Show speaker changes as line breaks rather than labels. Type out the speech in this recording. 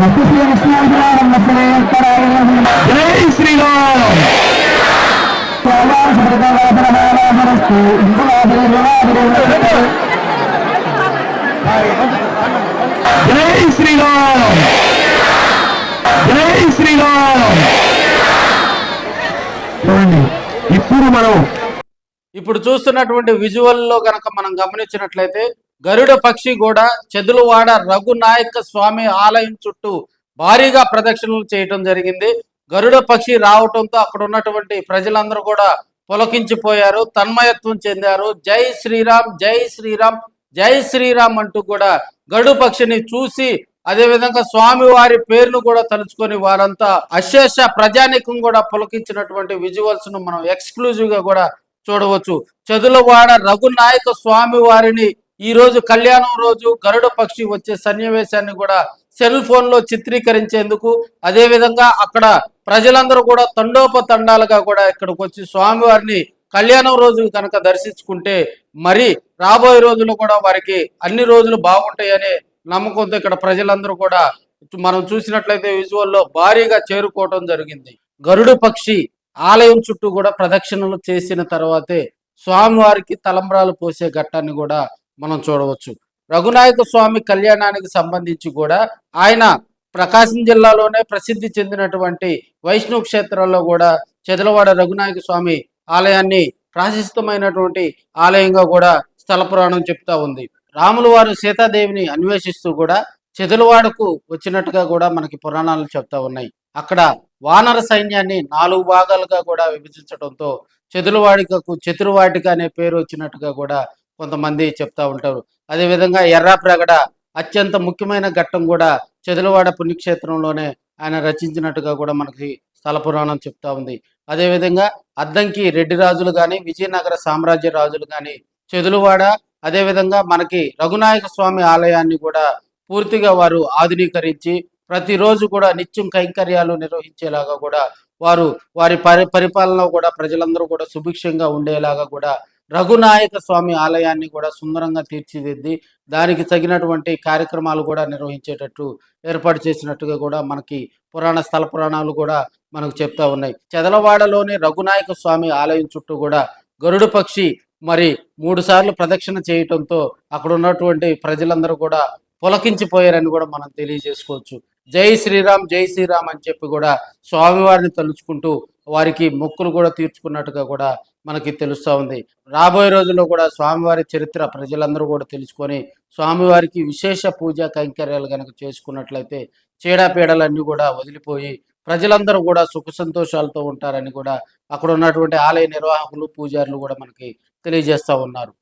సత్య శ్రీ విష్ణునాథ
జై శ్రీరామ్ జై శ్రీరామ్ జై శ్రీరామ్ చూడండి ఇప్పుడు మనం
ఇప్పుడు చూస్తున్నటువంటి విజువల్లో గనక మనం గమనించినట్లయితే గరుడ పక్షి కూడా చెదులువాడ రఘునాయక స్వామి ఆలయం చుట్టూ భారీగా ప్రదక్షిణలు చేయటం జరిగింది. గరుడ పక్షి రావటంతో అక్కడ ఉన్నటువంటి ప్రజలందరూ కూడా పులకించిపోయారు తన్మయత్వం చెందారు. జై శ్రీరామ్ జై శ్రీరామ్ జై శ్రీరామ్ అంటూ కూడా గరుడు పక్షిని చూసి అదే విధంగా స్వామి వారి పేరును కూడా తలుచుకొని వారంతా అశేష ప్రజానికం కూడా పులకించినటువంటి విజువల్స్ను మనం ఎక్స్క్లూజివ్గా కూడా చూడవచ్చు. చదులవాడ రఘునాయక స్వామి వారిని ఈ రోజు కళ్యాణం రోజు గరుడ పక్షి వచ్చే సన్నివేశాన్ని కూడా సెల్ ఫోన్లో చిత్రీకరించేందుకు అదే విధంగా అక్కడ ప్రజలందరూ కూడా తండోపతండాలుగా కూడా ఇక్కడికి వచ్చి స్వామివారిని కళ్యాణం రోజు కనుక దర్శించుకుంటే మరి రాబోయే రోజుల్లో కూడా వారికి అన్ని రోజులు బాగుంటాయనే నమ్మకంతో ఇక్కడ ప్రజలందరూ కూడా మనం చూసినట్లయితే విజువల్లో భారీగా చేరుకోవటం జరిగింది. గరుడు పక్షి ఆలయం చుట్టూ కూడా ప్రదక్షిణలు చేసిన తర్వాతే స్వామివారికి తలంబ్రాలు పోసే ఘట్టాన్ని కూడా మనం చూడవచ్చు. రఘునాయక స్వామి కళ్యాణానికి సంబంధించి కూడా ఆయన ప్రకాశం జిల్లాలోనే ప్రసిద్ధి చెందినటువంటి వైష్ణవ క్షేత్రాల్లో కూడా చెదలవాడ రఘునాయక స్వామి ఆలయాన్ని ప్రాశస్తమైనటువంటి ఆలయంగా కూడా స్థల పురాణం చెప్తా ఉంది. రాములు వారు సీతాదేవిని అన్వేషిస్తూ కూడా చెదలవాడకు వచ్చినట్టుగా కూడా మనకి పురాణాలు చెప్తా ఉన్నాయి. అక్కడ వానర సైన్యాన్ని నాలుగు భాగాలుగా కూడా విభజించడంతో చెదులవాడికకు చతుర్వాటిక అనే పేరు వచ్చినట్టుగా కూడా కొంతమంది చెప్తా ఉంటారు. అదేవిధంగా ఎర్రాప్రగడ అత్యంత ముఖ్యమైన ఘట్టం కూడా చెదులవాడ పుణ్యక్షేత్రంలోనే ఆయన రచించినట్టుగా కూడా మనకి స్థల పురాణం చెప్తా ఉంది. అదేవిధంగా అద్దంకి రెడ్డి రాజులు కానీ విజయనగర సామ్రాజ్య రాజులు కానీ చెదులువాడ అదేవిధంగా మనకి రఘునాయక స్వామి ఆలయాన్ని కూడా పూర్తిగా వారు ఆధునీకరించి ప్రతిరోజు కూడా నిత్యం కైంకర్యాలు నిర్వహించేలాగా కూడా వారు వారి పరి పరిపాలన కూడా ప్రజలందరూ కూడా సుభిక్షంగా ఉండేలాగా కూడా రఘునాయక స్వామి ఆలయాన్ని కూడా సుందరంగా తీర్చిదిద్ది దానికి తగినటువంటి కార్యక్రమాలు కూడా నిర్వహించేటట్టు ఏర్పాటు చేసినట్టుగా కూడా మనకి పురాణ స్థల పురాణాలు కూడా మనకు చెప్తా ఉన్నాయి. చెదలవాడలోని రఘునాయక స్వామి ఆలయం చుట్టూ కూడా గరుడు పక్షి మరి మూడు సార్లు ప్రదక్షిణ చేయటంతో అక్కడ ఉన్నటువంటి ప్రజలందరూ కూడా పులకించిపోయారని కూడా మనం తెలియజేసుకోవచ్చు. జై శ్రీరామ్ జై శ్రీరామ్ అని చెప్పి కూడా స్వామివారిని తలుచుకుంటూ వారికి మొక్కులు కూడా తీర్చుకున్నట్టుగా కూడా మనకి తెలుస్తూ ఉంది. రాబోయే రోజుల్లో కూడా స్వామివారి చరిత్ర ప్రజలందరూ కూడా తెలుసుకొని స్వామివారికి విశేష పూజా కైంకర్యాలు కనుక చేసుకున్నట్లయితే చీడపీడలన్నీ కూడా వదిలిపోయి ప్రజలందరూ కూడా సుఖ సంతోషాలతో ఉంటారని కూడా అక్కడ ఉన్నటువంటి ఆలయ నిర్వాహకులు పూజారులు కూడా మనకి తెలియజేస్తూ ఉన్నారు.